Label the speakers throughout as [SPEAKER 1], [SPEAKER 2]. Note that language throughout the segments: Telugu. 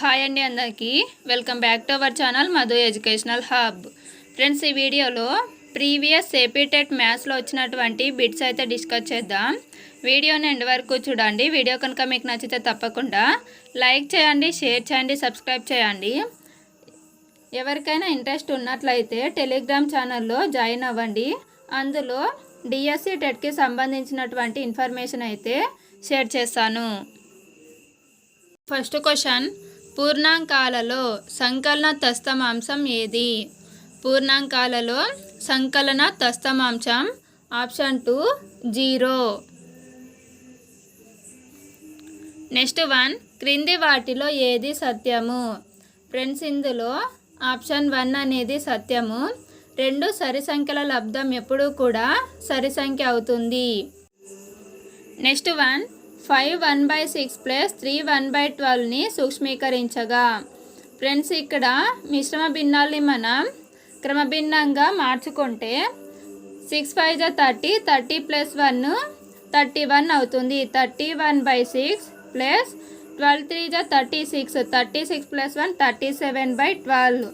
[SPEAKER 1] హాయ్ అండి అందరికీ. Welcome back to our channel Madhu educational hub. Friends ఈ వీడియోలో ప్రీవియస్ ఏపీటెట్ మ్యాథ్స్లో వచ్చినటువంటి బిట్స్ అయితే డిస్కస్ చేద్దాం. వీడియోని ఎండ్ వరకు చూడండి. వీడియో కనుక మీకు నచ్చితే తప్పకుండా లైక్ చేయండి షేర్ చేయండి సబ్స్క్రైబ్ చేయండి. ఎవరికైనా ఇంట్రెస్ట్ ఉన్నట్లయితే టెలిగ్రామ్ ఛానల్లో జాయిన్ అవ్వండి. అందులో డిఎస్సి టెట్కి సంబంధించినటువంటి ఇన్ఫర్మేషన్ అయితే షేర్ చేస్తాను. ఫస్ట్ క్వశ్చన్ పూర్ణాంకాలలో సంకలన తస్తమాంశం ఏది? పూర్ణాంకాలలో సంకలన తస్తమాంశం option two zero. Next one క్రింది వాటిలో ఏది సత్యము? ఫ్రెండ్స్ ఇందులో ఆప్షన్ వన్ అనేది సత్యము. రెండు సరి సంఖ్యల లబ్ధం ఎప్పుడూ కూడా సరి సంఖ్య అవుతుంది. Next one five one by six plus three one by ట్వెల్వ్ని సూక్ష్మీకరించగా. ఫ్రెండ్స్ ఇక్కడ మిశ్రమ భిన్నాల్ని మనం క్రమభిన్నంగా మార్చుకుంటే సిక్స్ ఫైవ్ జా thirty thirty plus one thirty one అవుతుంది. Thirty one by six plus twelve three జా thirty six thirty six plus one thirty seven by twelve.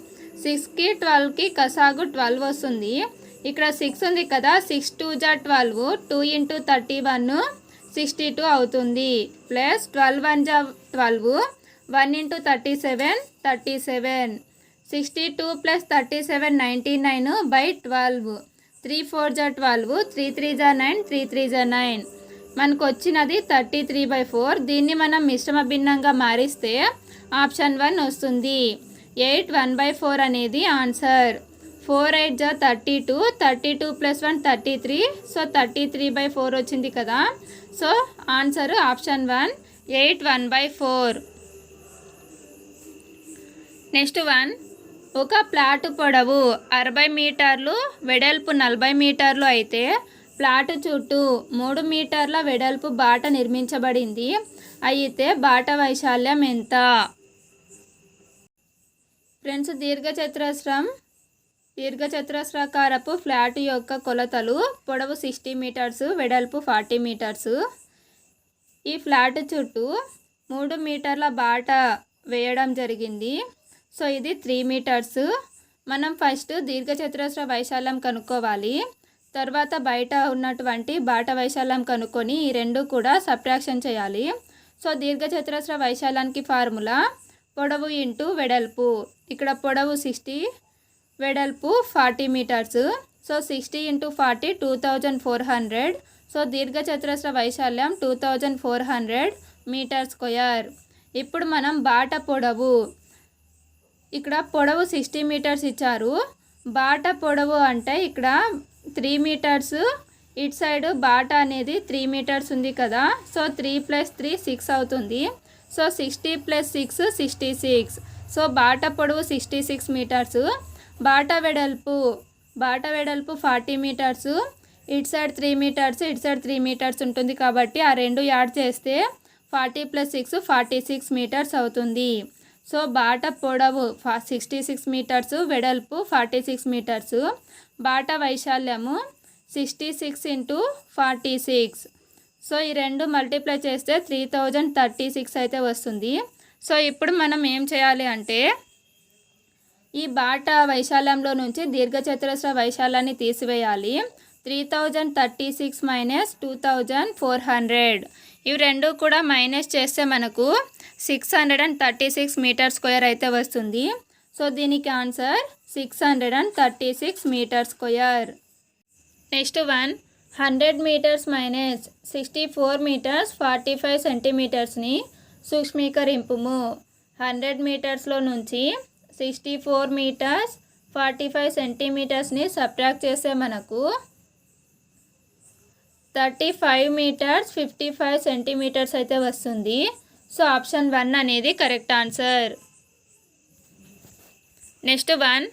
[SPEAKER 1] సిక్స్కి ట్వెల్వ్కి కసాగు ట్వెల్వ్ వస్తుంది. ఇక్కడ సిక్స్ ఉంది కదా సిక్స్ టూ జా twelve two into thirty one sixty two అవుతుంది. ప్లస్ ట్వెల్వ్ వన్ జా twelve one into thirty seven thirty seven. Sixty two plus thirty seven ninety nine by twelve. Three four జా ట్వెల్వ్ త్రీ త్రీ జా నైన్ త్రీ త్రీ జా నైన్. మనకు వచ్చినది థర్టీ త్రీ బై ఫోర్. దీన్ని మనం మిశ్రమ భిన్నంగా మారిస్తే ఆప్షన్ వన్ వస్తుంది. ఎయిట్ వన్ బై ఫోర్ అనేది ఆన్సర్. ఫోర్ ఎయిట్ జా thirty two thirty two plus one thirty three. So thirty three by four వచ్చింది కదా. So answer option one eight one by four next one ఒక ప్లాట్ పొడవు అరవై మీటర్లు వెడల్పు నలభై మీటర్లు అయితే ప్లాట్ చుట్టూ మూడు మీటర్ల వెడల్పు బాట నిర్మించబడింది. అయితే బాట వైశాల్యం ఎంత? ఫ్రెండ్స్ దీర్ఘచతురస్రం దీర్ఘచతురస్రాకారపు ఫ్లాట్ యొక్క కొలతలు పొడవు సిక్స్టీ మీటర్స్ వెడల్పు ఫార్టీ మీటర్స్. ఈ ఫ్లాట్ చుట్టూ మూడు మీటర్ల బాట వేయడం జరిగింది. సో ఇది త్రీ మీటర్స్. మనం ఫస్ట్ దీర్ఘచతురస్ర వైశాల్యం కనుక్కోవాలి. తర్వాత బయట ఉన్నటువంటి బాట వైశాల్యం కనుక్కొని ఈ రెండు కూడా సబ్ట్రాక్షన్ చేయాలి. సో దీర్ఘచతురస్ర వైశాల్యానికి ఫార్ములా పొడవు ఇంటూ వెడల్పు. ఇక్కడ పొడవు సిక్స్టీ వెడల్పు forty metres. So sixty into forty two thousand four hundred. So దీర్ఘచతురస్ర వైశాల్యం two thousand four hundred metre square ఇప్పుడు మనం బాట పొడవు. ఇక్కడ పొడవు సిక్స్టీ మీటర్స్ ఇచ్చారు. బాట పొడవు అంటే ఇక్కడ త్రీ మీటర్స్. ఇటు సైడ్ బాట అనేది త్రీ మీటర్స్ ఉంది కదా. So three plus three six అవుతుంది. So sixty plus six sixty six. So బాట పొడవు సిక్స్టీ సిక్స్ మీటర్స్. బాట వెడల్పు బాట వెడల్పు ఫార్టీ మీటర్స్ ఇటు సైడ్ త్రీ మీటర్స్ ఇటు సైడ్ త్రీ మీటర్స్ ఉంటుంది కాబట్టి ఆ రెండు యాడ్ చేస్తే forty plus six forty six metres అవుతుంది. సో బాట పొడవు ఫా సిక్స్టీ సిక్స్ మీటర్స్ వెడల్పు ఫార్టీ సిక్స్ మీటర్స్ బాట వైశాల్యము sixty six into forty six. So ఈ రెండు మల్టిప్లై చేస్తే త్రీ థౌజండ్ థర్టీ సిక్స్ అయితే వస్తుంది. సో ఇప్పుడు మనం ఏం చేయాలి అంటే ఈ బాట వైశాల్యంలో నుంచి దీర్ఘచతురస్ర వైశాల్యాన్ని తీసివేయాలి. Three thousand thirty six minus two thousand four hundred. ఇవి రెండు కూడా మైనస్ చేస్తే మనకు six hundred and thirty six metre square అయితే వస్తుంది. సో దీనికి answer six hundred and thirty six metre square. Next one hundred metres minus sixty four metres forty five సెంటీమీటర్స్ని సూక్ష్మీకరింపుము. హండ్రెడ్ మీటర్స్లో నుంచి sixty four metres forty five సెంటీమీటర్స్ని subtract చేస్తే మనకు thirty five metres fifty five centimetres అయితే వస్తుంది. సో ఆప్షన్ వన్ అనేది కరెక్ట్ ఆన్సర్ నెక్స్ట్ వన్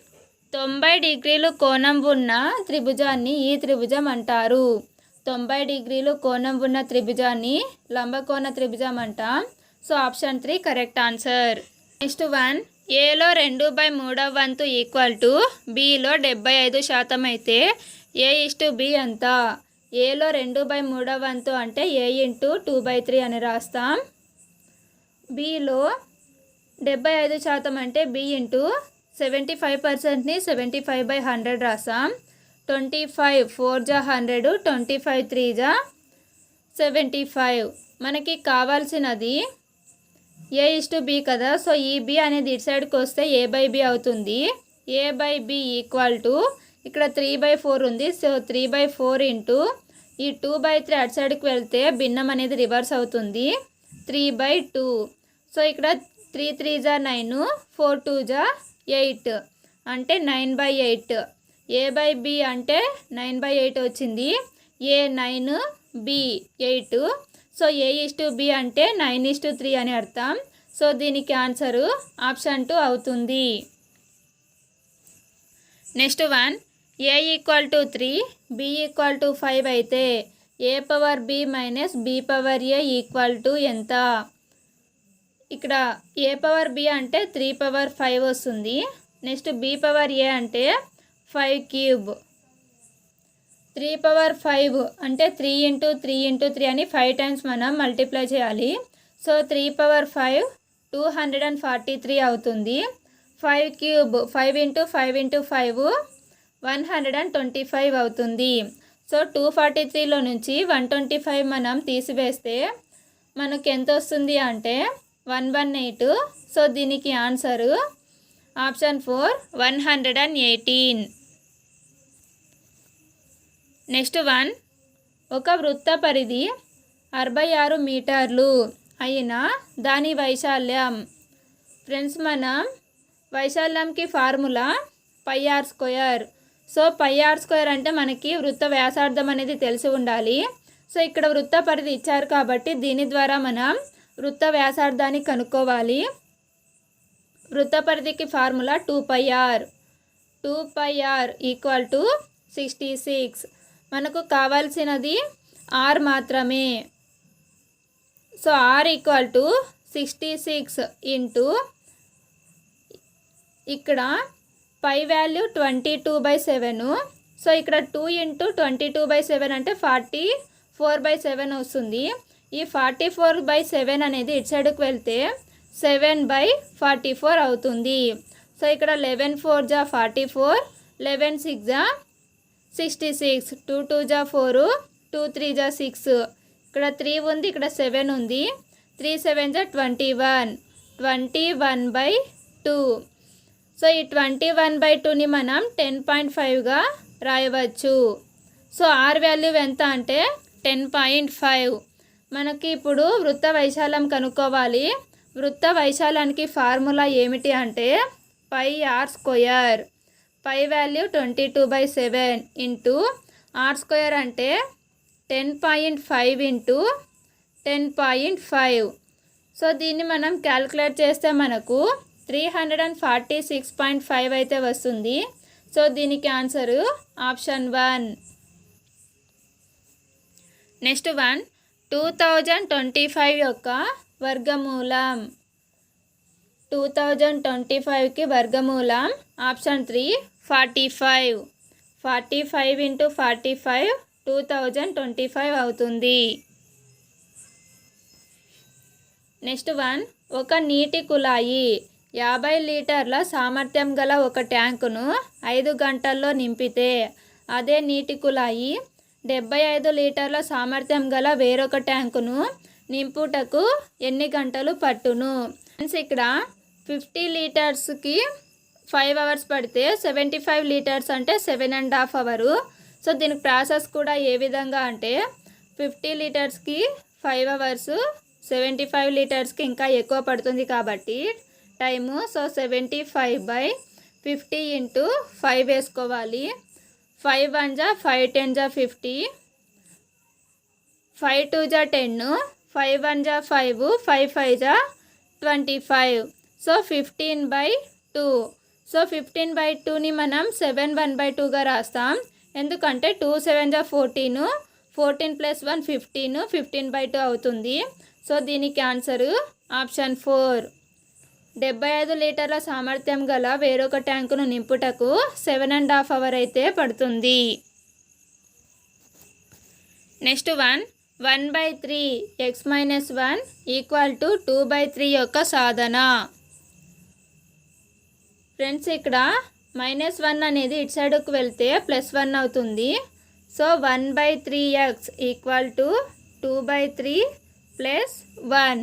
[SPEAKER 1] తొంభై డిగ్రీలు కోణం ఉన్న త్రిభుజాన్ని ఈ త్రిభుజం అంటారు. తొంభై డిగ్రీలు కోణం ఉన్న త్రిభుజాన్ని లంబకోణ త్రిభుజం అంటాం. So option three correct answer next one ఏలో రెండు బై మూడవ వంతు ఈక్వల్ టు బిలో డెబ్బై ఐదు శాతం అయితే ఏ ఇస్టు బి ఎంత? ఏలో రెండు బై మూడవ వంతు అంటే A into two by three అని రాస్తాం. బిలో డెబ్బై ఐదు శాతం అంటే బి ఇంటూ సెవెంటీ ఫైవ్ పర్సెంట్ని సెవెంటీ ఫైవ్ బై హండ్రెడ్ రాసాం ట్వంటీ ఫైవ్ ఫోర్ జా హండ్రెడ్ ట్వంటీ ఫైవ్ త్రీ జా సెవెంటీ ఫైవ్. మనకి కావాల్సినది ఏ ఇస్ టు బి కదా. సో ఈ బి అనేది ఇటు సైడ్కి వస్తే ఏ బై బి అవుతుంది. A by B equal to ఇక్కడ త్రీ బై ఫోర్ ఉంది. So three by four into ఈ టూ బై త్రీ అటు సైడ్కి వెళ్తే భిన్నం అనేది రివర్స్ అవుతుంది. త్రీ బై టూ సో ఇక్కడ త్రీ త్రీ జా నైన్ ఫోర్ టూ జా ఎయిట్ అంటే nine by eight A by B అంటే నైన్ బై ఎయిట్ వచ్చింది. A nine B eight so A is to B అంటే నైన్ ఈస్ టు త్రీ అని అర్థం. సో దీనికి ఆన్సరు ఆప్షన్ టూ అవుతుంది. Next one A equal to three B equal to five అయితే A power B minus B power A equal to ఎంత? ఇక్కడ ఏ పవర్ బి అంటే త్రీ పవర్ ఫైవ్ వస్తుంది. నెక్స్ట్ బి పవర్ ఏ అంటే five cube three power five అంటే three into three into three అని ఫైవ్ టైమ్స్ మనం మల్టిప్లై చేయాలి. So three power five two hundred and forty three అవుతుంది. Five cube five into five into five one hundred and twenty five అవుతుంది. సో టూ ఫార్టీ త్రీలో నుంచి వన్ ట్వంటీ ఫైవ్ మనం తీసివేస్తే మనకు ఎంత వస్తుంది అంటే వన్ వన్ ఎయిట్ సో దీనికి answer option four one hundred and eighteen next one. ఒక వృత్త పరిధి అరవై ఆరు మీటర్లు అయిన దాని వైశాల్యం. ఫ్రెండ్స్ మనం వైశాల్యంకి formula pi R square. So pi R square అంటే మనకి వృత్త వ్యాసార్థం అనేది తెలిసి ఉండాలి. సో ఇక్కడ వృత్త పరిధి ఇచ్చారు కాబట్టి దీని ద్వారా మనం వృత్త వ్యాసార్థాన్ని కనుక్కోవాలి. వృత్త పరిధికి formula two pi R two pi R equal to sixty six మనకు కావాల్సినది ఆర్ మాత్రమే. So R equal to sixty six into ఇక్కడ pi value twenty two by seven. So ఇక్కడ two into twenty two by seven అంటే ఫార్టీ ఫోర్ బై సెవెన్ వస్తుంది. ఈ ఫార్టీ ఫోర్ బై సెవెన్ అనేది ఇటు సైడ్కి వెళ్తే సెవెన్ బై ఫార్టీ ఫోర్ అవుతుంది. సో ఇక్కడ లెవెన్ ఫోర్ జా ఫార్టీ ఫోర్ లెవెన్ సిక్స్ జా సిక్స్టీ సిక్స్ టూ టూ జా ఫోరు టూ త్రీ జా సిక్స్. ఇక్కడ త్రీ ఉంది ఇక్కడ సెవెన్ ఉంది. త్రీ సెవెన్ జా twenty one. Twenty one by two. So ఈ ట్వంటీ వన్ బై టూని మనం టెన్ పాయింట్ ఫైవ్గా రాయవచ్చు. సో ఆర్ వాల్యూ ఎంత అంటే టెన్ పాయింట్ ఫైవ్. మనకి ఇప్పుడు వృత్త వైశాల్యం కనుక్కోవాలి. వృత్త వైశాల్యానికి ఫార్ములా ఏమిటి అంటే pi r square pi value twenty two by seven into r square అంటే ten point five into ten point five. So దీన్ని మనం క్యాల్కులేట్ చేస్తే మనకు three hundred and forty six point five అయితే వస్తుంది. సో దీనికి answer option one. Next one two thousand twenty five యొక్క వర్గమూలం. టూ థౌజండ్ ట్వంటీ ఫైవ్కి వర్గమూలం. Option three forty five forty five into forty five two thousand twenty five అవుతుంది. నెక్స్ట్ వన్ ఒక నీటి కుళాయి. యాభై లీటర్ల సామర్థ్యం గల ఒక ట్యాంకును ఐదు గంటల్లో నింపితే అదే నీటి కుళాయి డెబ్బై ఐదు లీటర్ల సామర్థ్యం గల వేరొక ట్యాంకును నింపుటకు ఎన్ని గంటలు పట్టును? ఫ్రెండ్స్ ఇక్కడ ఫిఫ్టీ లీటర్స్కి ఫైవ్ అవర్స్ పడితే సెవెంటీ ఫైవ్ లీటర్స్ అంటే seven and half hour. So దీనికి ప్రాసెస్ కూడా ఏ విధంగా అంటే ఫిఫ్టీ లీటర్స్కి ఫైవ్ అవర్స్ సెవెంటీ ఫైవ్ లీటర్స్కి ఇంకా ఎక్కువ పడుతుంది కాబట్టి time. So seventy five by fifty into five వేసుకోవాలి. ఫైవ్ వన్ జా ఫైవ్ టెన్ జా ఫిఫ్టీ. ఫైవ్ టూ జా టెన్ ఫైవ్ వన్ జా ఫైవ్. ఫైవ్ ఫైవ్ జా twenty five. So fifteen by two so fifteen by టూని మనం సెవెన్ వన్ బై టూగా రాస్తాం. ఎందుకంటే టూ సెవెన్ జా fourteen fourteen plus one fifteen fifteen by two అవుతుంది. సో దీనికి ఆన్సరు ఆప్షన్ ఫోర్ డెబ్బై ఐదు లీటర్ల సామర్థ్యం గల వేరొక ట్యాంకును నింపుటకు సెవెన్ అండ్ హాఫ్ అవర్ అయితే పడుతుంది. Next one one by three x minus one equal to two by three యొక్క సాధన. ఫ్రెండ్స్ ఇక్కడ మైనస్ వన్ అనేది ఇటు సైడ్కు వెళ్తే ప్లస్ వన్ అవుతుంది. So one by three X equal to two by three plus one.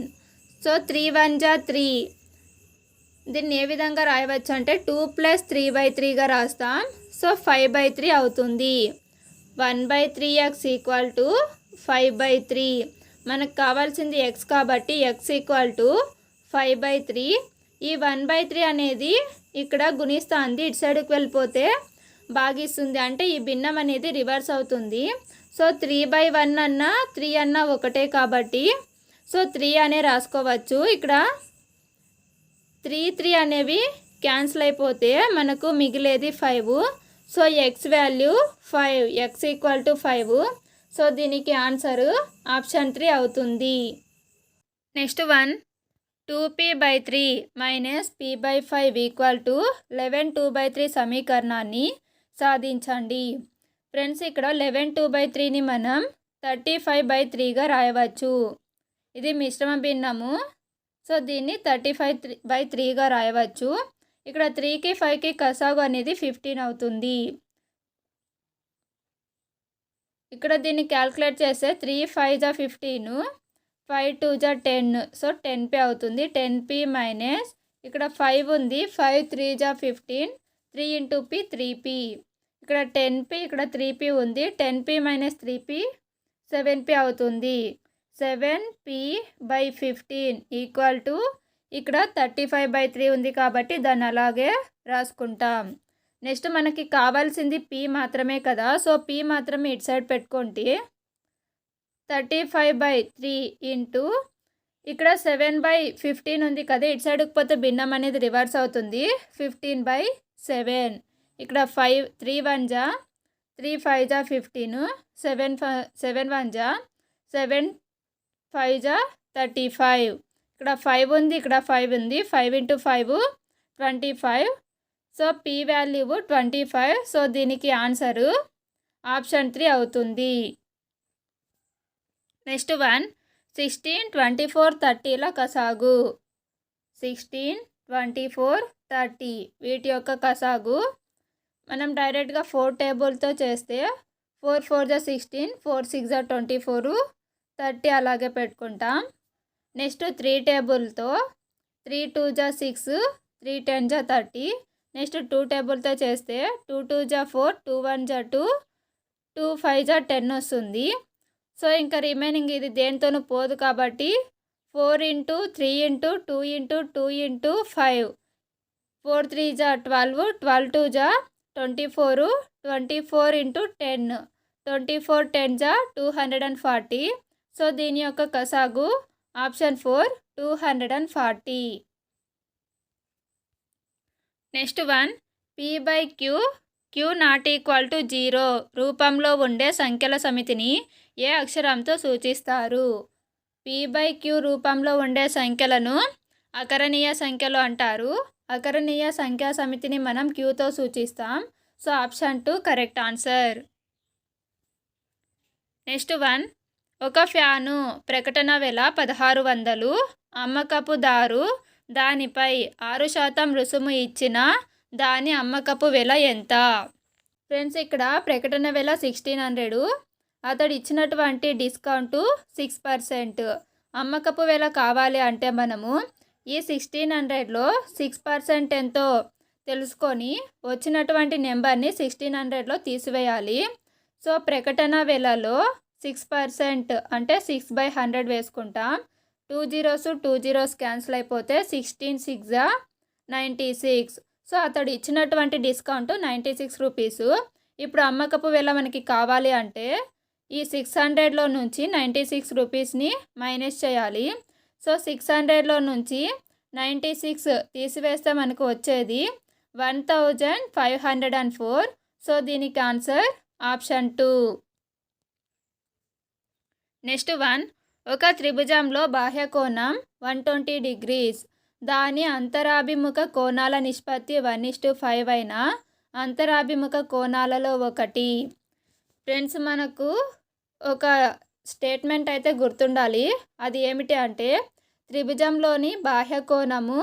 [SPEAKER 1] So three one జా త్రీ. దీన్ని ఏ విధంగా రాయవచ్చు అంటే టూ ప్లస్ త్రీ బై త్రీగా రాస్తాం. సో ఫైవ్ బై త్రీ అవుతుంది. One by three x equal to five by three. మనకు కావాల్సింది ఎక్స్ కాబట్టి x equal to five by three. ఈ వన్ బై త్రీ అనేది ఇక్కడ గుణిస్తుంది. ఇటు సైడ్కి వెళ్ళిపోతే భాగిస్తుంది అంటే ఈ భిన్నం అనేది రివర్స్ అవుతుంది. సో త్రీ బై వన్ అన్న త్రీ అన్న ఒకటే కాబట్టి సో త్రీ అనే రాసుకోవచ్చు. ఇక్కడ త్రీ త్రీ అనేవి క్యాన్సిల్ అయిపోతే మనకు మిగిలేది five. So x value five. X equal to five. So దీనికి ఆన్సర్ ఆప్షన్ త్రీ అవుతుంది. Next one. Two p by three minus p by five equal to eleven two by three సమీకరణాన్ని సాధించండి. ఫ్రెండ్స్ ఇక్కడ లెవెన్ టూ బై త్రీని మనం థర్టీ ఫైవ్ బై త్రీగా రాయవచ్చు. ఇది మిశ్రమ భిన్నము. సో దీన్ని థర్టీ ఫైవ్ త్రీ బై త్రీగా రాయవచ్చు. ఇక్కడ త్రీకి ఫైవ్కి కసాగు అనేది ఫిఫ్టీన్ అవుతుంది. ఇక్కడ దీన్ని క్యాల్కులేట్ చేస్తే త్రీ ఫైవ్ జా ఫిఫ్టీను ఫైవ్ టూ జా టెన్. సో టెన్ పీ అవుతుంది. టెన్ పీ మైనస్ ఇక్కడ ఫైవ్ ఉంది. ఫైవ్ త్రీ జా fifteen. Three into p three p. ఇక్కడ టెన్ పీ ఇక్కడ త్రీ పీ ఉంది. Ten p minus three p seven p అవుతుంది. Seven p by fifteen equal to ఇక్కడ థర్టీ ఫైవ్ బై త్రీ ఉంది కాబట్టి దాన్ని అలాగే రాసుకుంటాం. నెక్స్ట్ మనకి కావాల్సింది పీ మాత్రమే కదా. సో పీ మాత్రమే ఇటు సైడ్ పెట్టుకోండి. Thirty five by three into ఇక్కడ సెవెన్ బై ఫిఫ్టీన్ ఉంది కదా ఇటు సైడ్కి పోతే భిన్నం అనేది రివర్స్ అవుతుంది. Fifteen by seven. ఇక్కడ ఫైవ్ త్రీ వన్ జా త్రీ ఫైవ్ జా fifteen seven five seven one జా సెవెన్ ఫైవ్ జా థర్టీ ఫైవ్. ఇక్కడ ఫైవ్ ఉంది ఇక్కడ ఫైవ్ ఉంది. Five into five twenty five. So p value twenty five so దీనికి ఆన్సరు ఆప్షన్ త్రీ అవుతుంది. Next one. Sixteen twenty four థర్టీల కసాగు సిక్స్టీన్ ట్వంటీ ఫోర్ థర్టీ వీటి యొక్క కసాగు మనం డైరెక్ట్గా ఫోర్ టేబుల్తో చేస్తే ఫోర్ ఫోర్ జా సిక్స్టీన్ ఫోర్ సిక్స్ జా ట్వంటీ ఫోరు థర్టీ అలాగే పెట్టుకుంటాం. నెక్స్ట్ త్రీ టేబుల్తో త్రీ టూ జా సిక్స్ త్రీ టెన్ జా థర్టీ నెక్స్ట్ టూ టేబుల్తో చేస్తే టూ టూ జా ఫోర్ టూ వన్ జా టూ టూ ఫైవ్ జా టెన్ వస్తుంది. సో ఇంకా రిమైనింగ్ ఇది దేనితోనూ పోదు కాబట్టి four into three into two into two into five. Four three జా ట్వెల్వ్ ట్వెల్వ్ టూ జా twenty four twenty four into ten. Twenty four ten జా two hundred and forty. So దీని యొక్క కసాగు option four two hundred and forty. Next one p by q q not equal to zero. రూపంలో ఉండే సంఖ్యల సమితిని ఏ అక్షరంతో సూచిస్తారు? పీ బై క్యూ రూపంలో ఉండే సంఖ్యలను అకరణీయ సంఖ్యలు అంటారు. అకరణీయ సంఖ్యా సమితిని మనం క్యూతో సూచిస్తాం. So option two correct answer. Next one. ఒక ఫ్యాను ప్రకటన వెల పదహారు వందలు. అమ్మకపు దారు దానిపై ఆరు శాతం రుసుము ఇచ్చిన దాని అమ్మకపు వెల ఎంత? ఫ్రెండ్స్ ఇక్కడ ప్రకటన వెల సిక్స్టీన్ హండ్రెడు అతడు ఇచ్చినటువంటి డిస్కౌంట్ సిక్స్ పర్సెంట్. అమ్మకపు వేళ కావాలి అంటే మనము ఈ సిక్స్టీన్ హండ్రెడ్లో సిక్స్ పర్సెంట్ ఎంతో తెలుసుకొని వచ్చినటువంటి నెంబర్ని సిక్స్టీన్ హండ్రెడ్లో తీసివేయాలి. సో ప్రకటన వేళలో సిక్స్ పర్సెంట్ అంటే సిక్స్ బై హండ్రెడ్ వేసుకుంటాం. Two zeros two zeros cancel అయిపోతే sixteen six ninety six. So అతడు ఇచ్చినటువంటి డిస్కౌంట్ నైంటీ సిక్స్ రూపీస్. ఇప్పుడు అమ్మకపు వేళ మనకి కావాలి అంటే ఈ సిక్స్ హండ్రెడ్లో నుంచి నైంటీ సిక్స్ రూపీస్ని మైనస్ చేయాలి. సో సిక్స్ హండ్రెడ్లో నుంచి నైంటీ సిక్స్ తీసివేస్తే మనకు వచ్చేది one thousand five hundred and four so దీనికి answer option two next one ఒక త్రిభుజంలో బాహ్య కోణం వన్ ట్వంటీ డిగ్రీస్ దాని అంతరాభిముఖ కోణాల నిష్పత్తి వన్ ఇస్టు ఫైవ్ అయిన అంతరాభిముఖ కోణాలలో ఒకటి. ఫ్రెండ్స్ మనకు ఒక స్టేట్మెంట్ అయితే గుర్తుండాలి. అది ఏమిటి అంటే త్రిభుజంలోని బాహ్య కోణము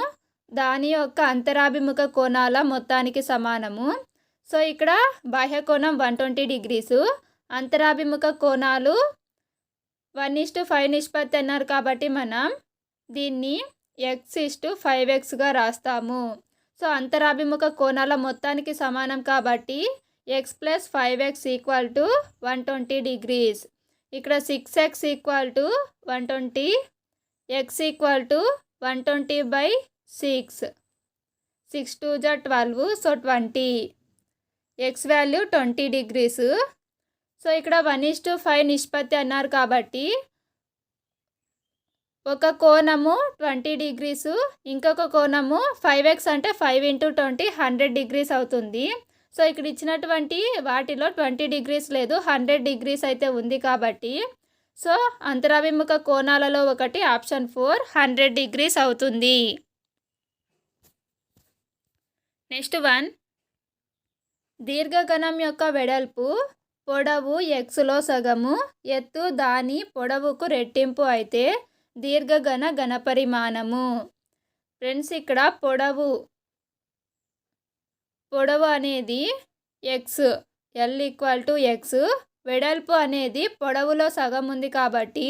[SPEAKER 1] దాని యొక్క అంతరాభిముఖ కోణాల మొత్తానికి సమానము. సో ఇక్కడ బాహ్య కోణం వన్ ట్వంటీ డిగ్రీసు అంతరాభిముఖ కోణాలు వన్ ఇస్ టు ఫైవ్ నిష్పత్తి అన్నారు కాబట్టి మనం దీన్ని ఎక్స్ ఇస్ టు ఫైవ్ ఎక్స్గా రాస్తాము. సో అంతరాభిముఖ కోణాల మొత్తానికి సమానం కాబట్టి x plus five x equal to one twenty degrees. ఇక్కడ six x equal to one twenty x equal to one twenty by six. Six two జా twelve so twenty. X value twenty degrees. So ఇక్కడ వన్ ఇస్ టు ఫైవ్ నిష్పత్తి అన్నారు కాబట్టి ఒక కోణము ట్వంటీ డిగ్రీస్ ఇంకొక కోణము ఫైవ్ ఎక్స్ అంటే five into twenty hundred degrees అవుతుంది. సో ఇక్కడ ఇచ్చినటువంటి వాటిలో ట్వంటీ డిగ్రీస్ లేదు హండ్రెడ్ డిగ్రీస్ అయితే ఉంది కాబట్టి. సో అంతరాభిముఖ కోణాలలో ఒకటి ఆప్షన్ ఫోర్ హండ్రెడ్ డిగ్రీస్ అవుతుంది. Next one. దీర్ఘగణం యొక్క వెడల్పు పొడవు ఎక్స్లో సగము ఎత్తు దాని పొడవుకు రెట్టింపు అయితే దీర్ఘగణ ఘనపరిమాణము ఫ్రెండ్స్ ఇక్కడ పొడవు పొడవు అనేది x l equal to x వెడల్పు అనేది పొడవులో సగం ఉంది కాబట్టి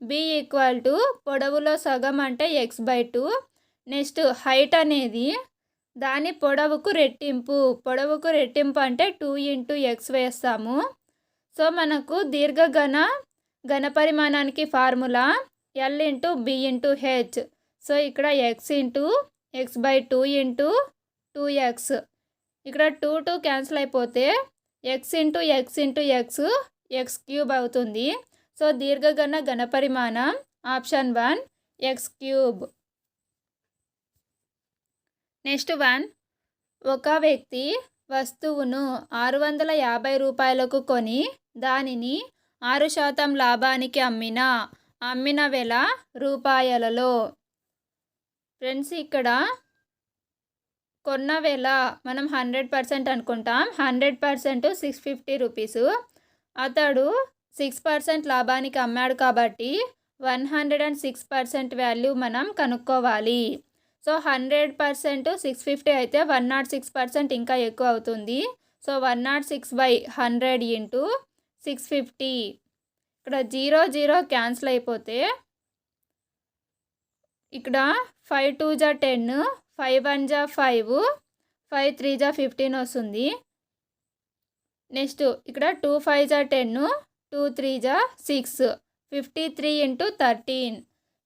[SPEAKER 1] బి ఈక్వల్ టు పొడవులో సగం అంటే x by two next height అనేది దాని పొడవుకు రెట్టింపు. పొడవుకు రెట్టింపు అంటే టూ ఇంటూ ఎక్స్ వేస్తాము. సో మనకు దీర్ఘఘన ఘనపరిమాణానికి formula l into b into h so ఇక్కడ x into x by two into two x ఇక్కడ టూ టూ క్యాన్సిల్ అయిపోతే x into x into x x cube అవుతుంది. సో దీర్ఘగణ ఘనపరిమాణం option one x cube next one ఒక వ్యక్తి వస్తువును ఆరు వందల యాభై రూపాయలకు కొని దానిని ఆరు శాతం లాభానికి అమ్మిన అమ్మిన వెల రూపాయలలో. ఫ్రెండ్స్ ఇక్కడ కొన్న వేళ మనం హండ్రెడ్ పర్సెంట్ అనుకుంటాం. Hundred percent six fifty rupees. అతడు సిక్స్ పర్సెంట్ లాభానికి అమ్మాడు కాబట్టి one hundred and six percent value మనం కనుక్కోవాలి. So hundred percent six fifty అయితే వన్ నాట్ సిక్స్ పర్సెంట్ ఇంకా ఎక్కువ అవుతుంది. So one naught six by hundred into six fifty. ఇక్కడ జీరో జీరో క్యాన్సిల్ అయిపోతే ఇక్కడ ఫైవ్ టూ జా టెన్ ఫైవ్ వన్ జా ఫైవ్ ఫైవ్ త్రీ జా ఫిఫ్టీన్ వస్తుంది. నెక్స్ట్ ఇక్కడ టూ ఫైవ్ జా టెన్ టూ త్రీ జా six fifty three into thirteen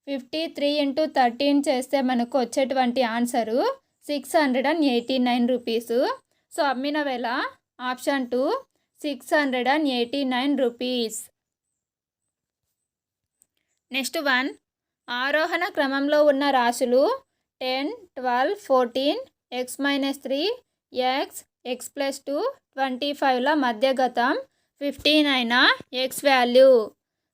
[SPEAKER 1] fifty three into thirteen చేస్తే మనకు వచ్చేటువంటి answer six hundred and eighty nine rupees so అమ్మిన వేళ option two six hundred and eighty nine rupees next one ఆరోహణ క్రమంలో ఉన్న రాశులు ten twelve fourteen x minus three x x plus two twenty ఫైవ్ల మధ్యగతం ఫిఫ్టీన్ అయినా ఎక్స్ వాల్యూ.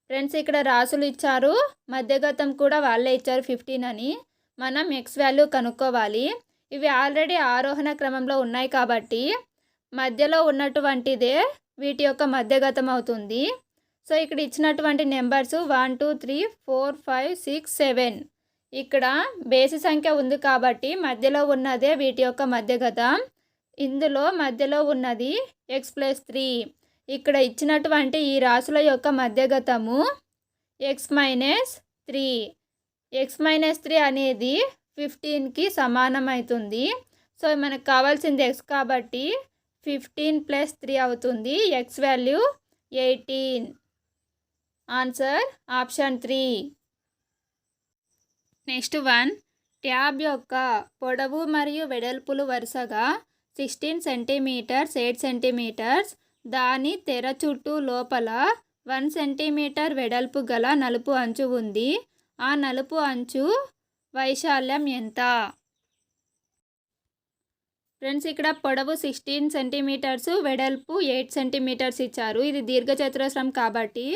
[SPEAKER 1] ఫ్రెండ్స్ ఇక్కడ రాసులు ఇచ్చారు. మధ్యగతం కూడా వాళ్ళే ఇచ్చారు ఫిఫ్టీన్ అని. మనం ఎక్స్ వాల్యూ కనుక్కోవాలి. ఇవి ఆల్రెడీ ఆరోహణ క్రమంలో ఉన్నాయి కాబట్టి మధ్యలో ఉన్నటువంటిదే వీటి యొక్క మధ్యగతం అవుతుంది. సో ఇక్కడ ఇచ్చినటువంటి numbers one two three four five six seven. ఇక్కడ బేసి సంఖ్య ఉంది కాబట్టి మధ్యలో ఉన్నదే వీటి యొక్క మధ్యగతం ఇందులో మధ్యలో ఉన్నది ఎక్స్ ప్లస్ త్రీ. ఇక్కడ ఇచ్చినటువంటి ఈ రాసుల యొక్క మధ్యగతము x minus three. X minus three అనేది ఫిఫ్టీన్కి సమానమవుతుంది సో మనకు కావాల్సింది ఎక్స్ కాబట్టి ఫిఫ్టీన్ ప్లస్ త్రీ అవుతుంది. X value eighteen. Answer option three. Next one. Tab యొక్క పొడవు మరియు వెడల్పులు వరుసగా సిక్స్టీన్ సెంటీమీటర్స్ ఎయిట్ సెంటీమీటర్స్. దాని తెర చుట్టూ లోపల వన్ సెంటీమీటర్ వెడల్పు గల నలుపు అంచు ఉంది. ఆ నలుపు అంచు వైశాల్యం ఎంత? ఫ్రెండ్స్ ఇక్కడ పొడవు సిక్స్టీన్ సెంటీమీటర్స్ వెడల్పు ఎయిట్ సెంటీమీటర్స్ ఇచ్చారు. ఇది దీర్ఘచతురస్రం కాబట్టి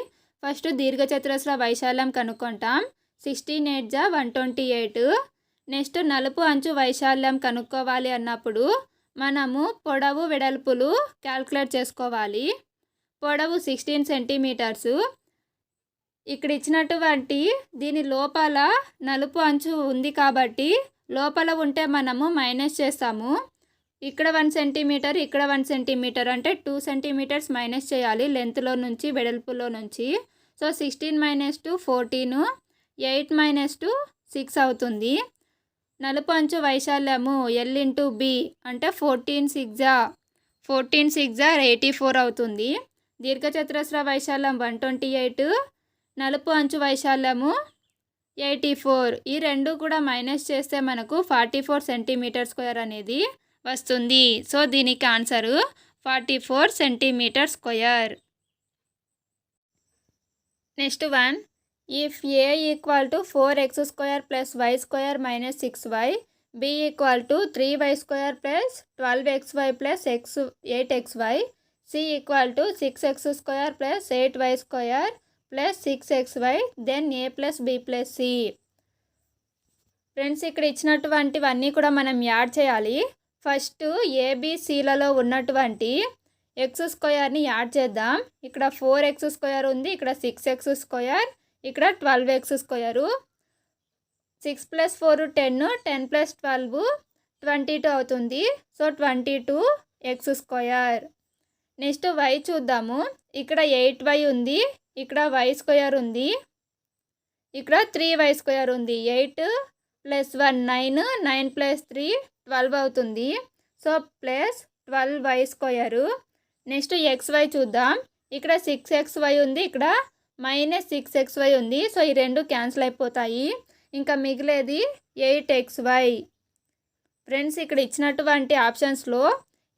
[SPEAKER 1] ఫస్ట్ దీర్ఘచతురస్ర వైశాల్యం కనుక్కుంటాం. సిక్స్టీన్ ఎయిట్ జా వన్ ట్వంటీ ఎయిట్. నెక్స్ట్ నలుపు అంచు వైశాల్యం కనుక్కోవాలి అన్నప్పుడు మనము పొడవు వెడల్పులు క్యాల్కులేట్ చేసుకోవాలి. పొడవు సిక్స్టీన్ సెంటీమీటర్సు. ఇక్కడ ఇచ్చినటువంటి దీని లోపల నలుపు అంచు ఉంది కాబట్టి లోపల ఉంటే మనము మైనస్ చేస్తాము. ఇక్కడ వన్ సెంటీమీటర్ ఇక్కడ వన్ సెంటీమీటర్ అంటే టూ సెంటీమీటర్స్ మైనస్ చేయాలి. లెంత్లో నుంచి వెడల్పులో నుంచి. So sixteen minus two fourteen eight minus two six అవుతుంది. నలుపు అంచు వైశాల్యము ఎల్ ఇంటూ బి అంటే ఫోర్టీన్ సిక్జా ఫోర్టీన్ సిక్జా ఎయిటీ ఫోర్ అవుతుంది. దీర్ఘచతురస్ర వైశాల్యం వన్ ట్వంటీ ఎయిట్ నలుపు అంచు వైశాల్యము ఎయిటీ ఫోర్ ఈ రెండు కూడా మైనస్ చేస్తే మనకు ఫార్టీ ఫోర్ సెంటీమీటర్ స్క్వేర్ అనేది వస్తుంది. సో దీనికి answer forty four centimetre square. Next one. If a equal to four x square plus y square minus six y b equal to three y square plus twelve x y plus x eight x y c equal to six x square plus eight y square plus six x y then a plus b plus c friends ఇక్కడ ఇచ్చినటువంటివన్నీ కూడా మనం యాడ్ చేయాలి. ఫస్ట్ ఏబిసిలలో ఉన్నటువంటి ఎక్స్ స్క్వయర్ని యాడ్ చేద్దాం. ఇక్కడ ఫోర్ ఎక్స్ స్క్వేర్ ఉంది ఇక్కడ సిక్స్ ఎక్స్ స్క్వేర్ ఇక్కడ twelve x square six plus four ten ten plus twelve twenty two అవుతుంది. So twenty two x square. Next y చూద్దాము. ఇక్కడ ఎయిట్ వై ఉంది ఇక్కడ వై స్క్వయర్ ఉంది ఇక్కడ త్రీ వై స్క్వయర్ ఉంది. Eight plus one nine nine plus three twelve అవుతుంది. So plus twelve y square next x y చూద్దాం. ఇక్కడ సిక్స్ ఎక్స్ వై ఉంది. ఇక్కడ మైనస్ సిక్స్ ఎక్స్ వై ఉంది. సో ఈ రెండు క్యాన్సిల్ అయిపోతాయి. ఇంకా మిగిలేది ఎయిట్ ఎక్స్ వై ఫ్రెండ్స్ ఇక్కడ ఇచ్చినటువంటి ఆప్షన్స్లో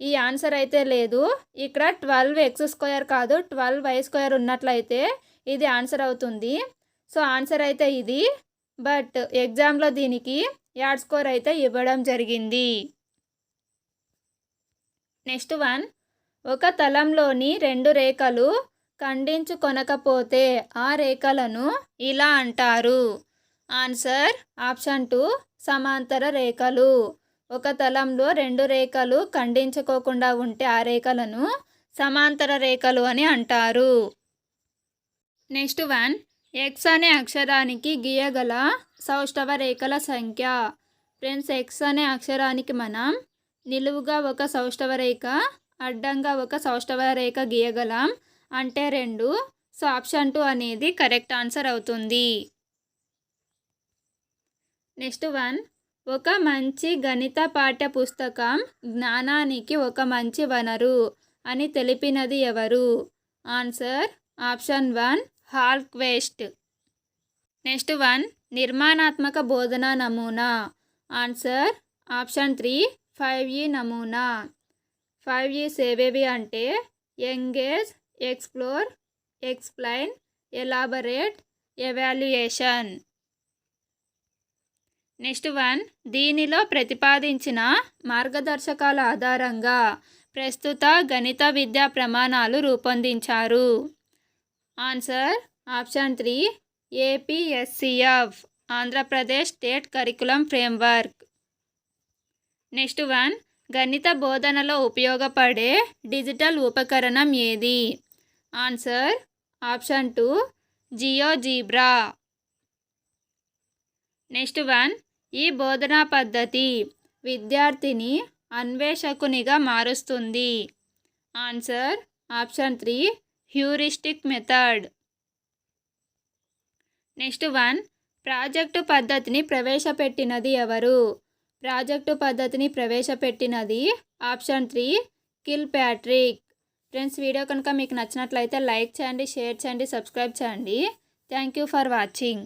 [SPEAKER 1] ఈ ఆన్సర్ అయితే లేదు. ఇక్కడ ట్వెల్వ్ ఎక్స్ స్క్వేర్ కాదు. ట్వెల్వ్ వై స్క్వేర్ ఉన్నట్లయితే ఇది ఆన్సర్ అవుతుంది. సో ఆన్సర్ అయితే ఇది. బట్ ఎగ్జామ్లో దీనికి యాడ్ స్కోర్ అయితే ఇవ్వడం జరిగింది. Next one. ఒక తలంలోని రెండు రేఖలు ఖండించుకొనకపోతే ఆ రేఖలను ఇలా అంటారు. ఆన్సర్ ఆప్షన్ టూ సమాంతర రేఖలు. ఒక తలంలో రెండు రేఖలు ఖండించుకోకుండా ఉంటే ఆ రేఖలను సమాంతర రేఖలు అని అంటారు. Next one. ఎక్స్ అనే అక్షరానికి గీయగల సౌష్ఠవ రేఖల సంఖ్య. ఫ్రెండ్స్ ఎక్స్ అనే అక్షరానికి మనం నిలువుగా ఒక సౌష్ఠవ రేఖ అడ్డంగా ఒక సౌష్ఠవ రేఖ గీయగలం. అంటే రెండు. సో ఆప్షన్ టూ అనేది కరెక్ట్ ఆన్సర్ అవుతుంది. Next one. ఒక మంచి గణిత పాఠ్య పుస్తకం జ్ఞానానికి ఒక మంచి వనరు అని తెలిపినది ఎవరు? Answer option one hall quest next one. నిర్మాణాత్మక బోధన నమూనా. ఆన్సర్ ఆప్షన్ త్రీ ఫైవ్ ఈ నమూనా. ఫైవ్ ఈస్ ఏవేవి అంటే engage explore explain elaborate evaluation. Next one దీనిలో ప్రతిపాదించిన మార్గదర్శకాల ఆధారంగా ప్రస్తుత గణిత విద్యా ప్రమాణాలు రూపొందించారు. Answer option three APSCF Andhra Pradesh state curriculum framework. Next one గణిత బోధనలో ఉపయోగపడే డిజిటల్ ఉపకరణం ఏది? Answer option two GeoGebra next one ఈ బోధనా పద్ధతి విద్యార్థిని అన్వేషకునిగా మారుస్తుంది. Answer option three heuristic method. Next one. Project పద్ధతిని ప్రవేశపెట్టినది ఎవరు? ప్రాజెక్టు పద్ధతిని ప్రవేశపెట్టినది option three Kilpatrick. Friends video కనుక మీకు నచ్చినట్లయితే లైక్ చేయండి షేర్ చేయండి సబ్స్క్రైబ్ చేయండి. Thank you for watching.